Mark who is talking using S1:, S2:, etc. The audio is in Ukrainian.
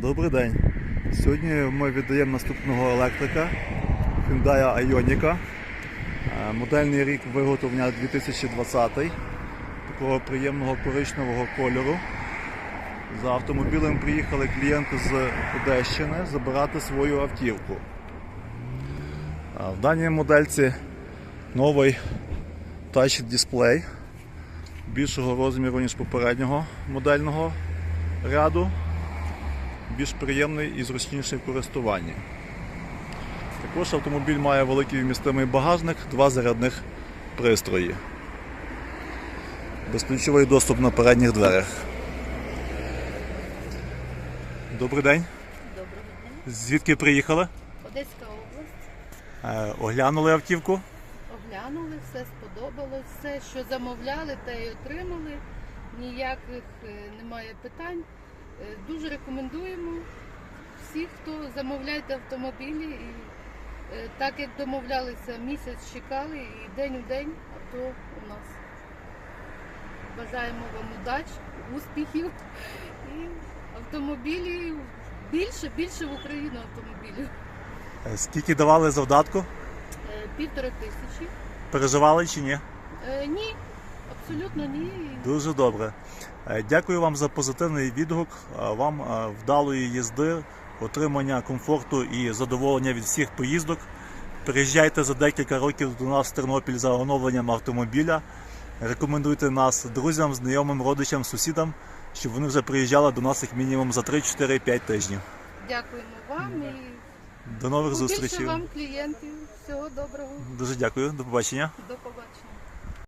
S1: Добрий день. Сьогодні ми віддаємо наступного електрика Hyundai Ioniq. Е, Модельний рік виготовлення 2020. Такого приємного коричневого кольору. За автомобілем приїхали клієнти з Одещини забирати свою автівку. Е, В даній модельці новий Touch дисплей більшого розміру, ніж попереднього модельного ряду більш приємний і зручніший в користуванні. Також автомобіль має великий вмістимий багажник, два зарядних пристрої. Безключовий доступ на передніх дверях. Добрий день.
S2: Доброго дня.
S1: Звідки приїхали?
S2: Одеська область.
S1: Е, Оглянули автівку.
S2: Оглянули, все сподобалось, все, що замовляли, те й отримали. Ніяких е, немає питань. Е, Дуже рекомендуємо всіх, хто замовляйте автомобілі. І, е, так як домовлялися, місяць чекали і день у день авто у нас. Бажаємо вам удач, успіхів і автомобілі більше, більше в Україну автомобілів.
S1: Е, Скільки давали завдатку?
S2: Півтори тисячі.
S1: Переживали чи ні?
S2: Ні, абсолютно ні.
S1: Дуже добре. Е, Дякую вам за позитивний відгук. е, Вам е, вдалої їзди, отримання комфорту і задоволення від всіх поїздок. Приїжджайте за декілька років до нас в Тернопіль за оновленням автомобіля. Рекомендуйте нас друзям, знайомим, родичам, сусідам, щоб вони вже приїжджали до нас як мінімум за 3-4-5 тижнів.
S2: Дякуємо вам і
S1: До нових зустрічей.
S2: вам клієнтів. Всього доброго.
S1: Дуже дякую, до побачення.
S2: До побачення.